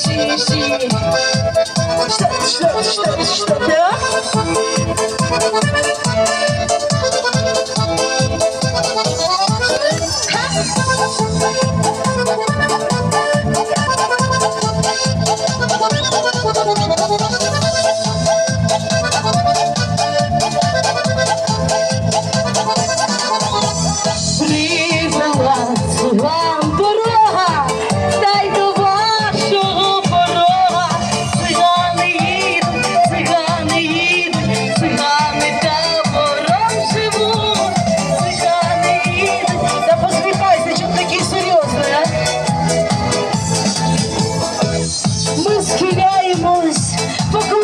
Stop, stop, stop. Porque